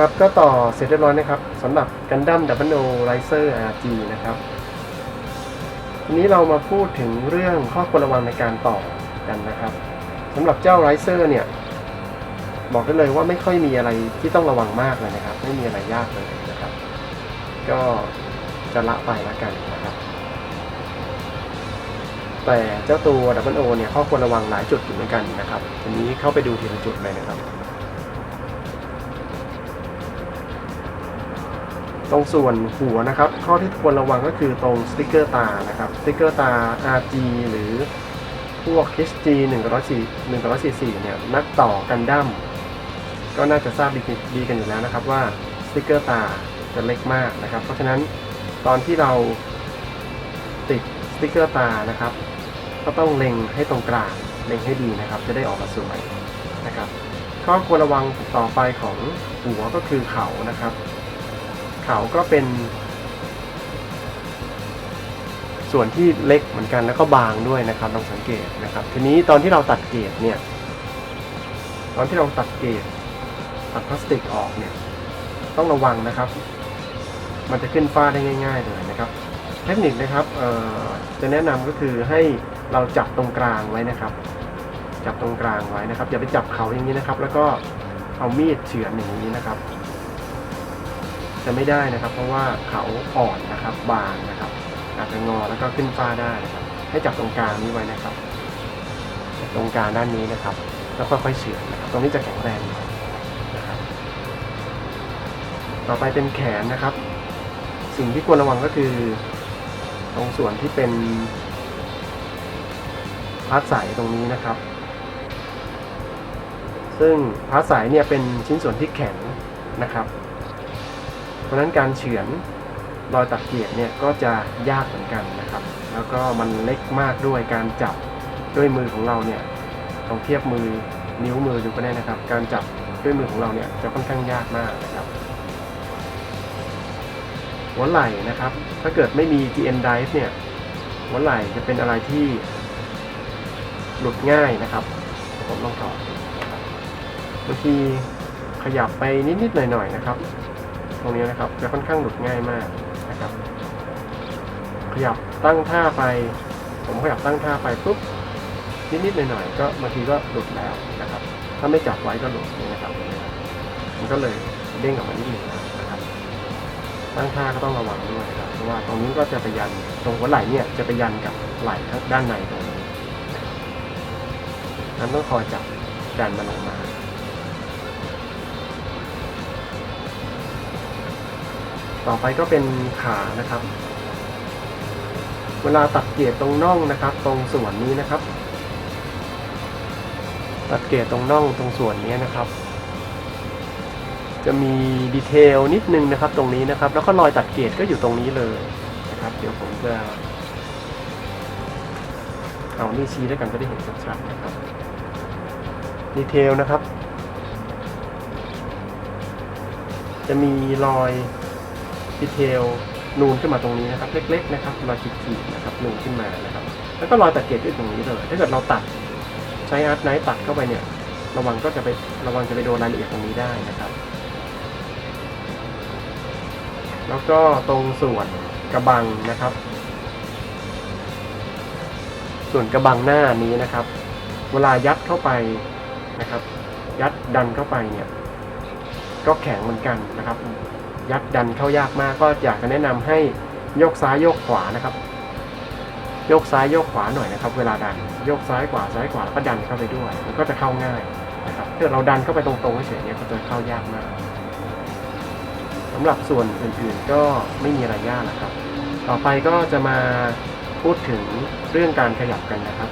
ครับก็ต่อเสร็จเรียบร้อยนะครับสำหรับกันดั้มดับเบิลโอไรเซอร์อาร์จีนะครับทีนี้เรามาพูดถึงเรื่องข้อควรระวังในการต่อกันนะครับสำหรับเจ้าไรเซอร์เนี่ยบอกได้เลยว่าไม่ค่อยมีอะไรที่ต้องระวังมากเลยนะครับ ไม่มีอะไรยากเลยนะครับ ก็จะละไปแล้วกันนะครับ แต่เจ้าตัวดับเบิลโอเนี่ยข้อควรระวังหลายจุดอยู่เหมือนกันนะครับทีนี้เข้าไปดูทีละจุดเลยนะครับ ตรงส่วนหัวนะครับ ข้อที่ควรระวังก็คือตรงสติกเกอร์ตานะครับสติกเกอร์ตา RG หรือพวก HG 104 144เนี่ยนักต่อกันดั้มก็น่าจะทราบดีดีกันอยู่แล้วนะครับว่าสติกเกอร์ตาจะเล็กมากนะครับ เพราะฉะนั้นตอนที่เราติดสติกเกอร์ตานะครับ ก็ต้องเล็งให้ตรงกลางเล็งให้ดีนะครับ จะได้ออกมาสวยนะครับข้อควรระวังต่อไปของหัวก็คือเขานะครับ เขาก็เป็น ส่วนที่เล็กเหมือนกันแล้วก็บางด้วยนะครับลองสังเกตนะครับ ทีนี้ตอนที่เราตัดเกจเนี่ย ตอนที่เราตัดเกจตัดพลาสติกออกเนี่ย ต้องระวังนะครับ มันจะขึ้นฝ้าได้ง่าย ๆ เลยนะครับ เทคนิคนะครับจะแนะนำก็คือให้เราจับตรงกลางไว้นะครับ จับตรงกลางไว้นะครับอย่าไปจับเขาอย่างนี้นะครับ แล้วก็เอามีดเฉือนอย่างนี้นะครับ จะไม่ได้นะครับ เพราะว่าเขาอ่อนนะครับบางนะครับอาจจะงอแล้วก็ขึ้นฟ้าได้นะครับ ให้จับตรงกลางนี้ไว้นะครับตรงกลางด้านนี้นะครับ แล้วค่อยๆเฉือนนะครับ ตรงนี้จะแข็งแรงนะครับ ต่อไปเป็นแขนนะครับ สิ่งที่ควรระวังก็คือ ตรงส่วนที่เป็นพาร์ทใสตรงนี้นะครับ ซึ่งพาร์ทใสเนี่ยเป็นชิ้นส่วนที่แข็งนะครับ เพราะฉะนั้นการเฉือนรอยตัดเกียร์เนี่ยก็จะยากเหมือนกันนะครับ แล้วก็มันเล็กมากด้วยการจับด้วยมือของเราเนี่ยลองเทียบมือนิ้วมือดูก็ได้นะครับ การจับด้วยมือของเราเนี่ยจะค่อนข้างยากมากนะครับหัวไหล่นะครับ ถ้าเกิดไม่มี GN drive เนี่ยหัวไหล่จะเป็นอะไรที่หลุดง่ายนะครับ ผมลองถอดดูนะครับางทีขยับไปนิดๆหน่อยๆนะครับ รงนี้นะครับจะค่อนข้างหลุดง่ายมากนะครับ ขยับตั้งท่าไป ผมขยับตั้งท่าไปปุ๊บนิดๆหน่อยๆก็บางทีก็หลุดแล้วนะครับ ถ้าไม่จับไว้ก็หลุดนะครับมันก็เลยเด้งออกมานิดหนึ่งนะครับ ตั้งท่าก็ต้องระวังด้วยครับเพราะว่าตรงนี้ก็จะไปยันตรงหัวไหล่เนี่ยจะไปยันกับไหล่ด้านในตรงนี้นั่นั้นต้องคอยจับดันมันออกมา ต่อไปก็เป็นขานะครับ เวลาตัดเกรดตรงน่องนะครับ ตรงส่วนนี้นะครับ ตัดเกรดตรงน่องตรงส่วนนี้นะครับ จะมีดีเทลนิดนึงนะครับ ตรงนี้นะครับ แล้วก็รอยตัดเกรดก็อยู่ตรงนี้เลยนะครับ เดี๋ยวผมจะเอานี่ชี้ด้วยกันก็ได้เห็นชัดๆนะครับดีเทลนะครับ จะมีรอย ดีเทลนูนขึ้นมาตรงนี้นะครับ เล็ก ๆ นะครับรอยขีดๆนะครับนูนขึ้นมานะครับ แล้วก็รอยตัดเกล็ดก็อยู่ตรงนี้เลยถ้าเกิดเราตัดใช้อาร์ตไนท์ตัดเข้าไปเนี่ย ระวังก็จะไประวังจะไปโดนรายละเอียดตรงนี้ได้นะครับ แล้วก็ตรงส่วนกระบังนะครับ ส่วนกระบังหน้านี้นะครับ เวลายัดเข้าไปนะครับ ยัดดันเข้าไปเนี่ย ก็แข็งเหมือนกันนะครับ ยัดดันเข้ายากมากก็อยากจะแนะนำให้โยกซ้ายโยกขวานะครับโยกซ้ายโยกขวาหน่อยนะครับ เวลาดันโยกซ้ายขวาซ้ายขวาแล้วก็ดันเข้าไปด้วย มันก็จะเข้าง่ายนะครับถ้าเราดันเข้าไปตรงๆเฉยๆเนี่ยก็จะเข้ายากมากสำหรับส่วนอื่นๆก็ไม่มีอะไรยากนะครับ ต่อไปก็จะมาพูดถึงเรื่องการขยับกันนะครับ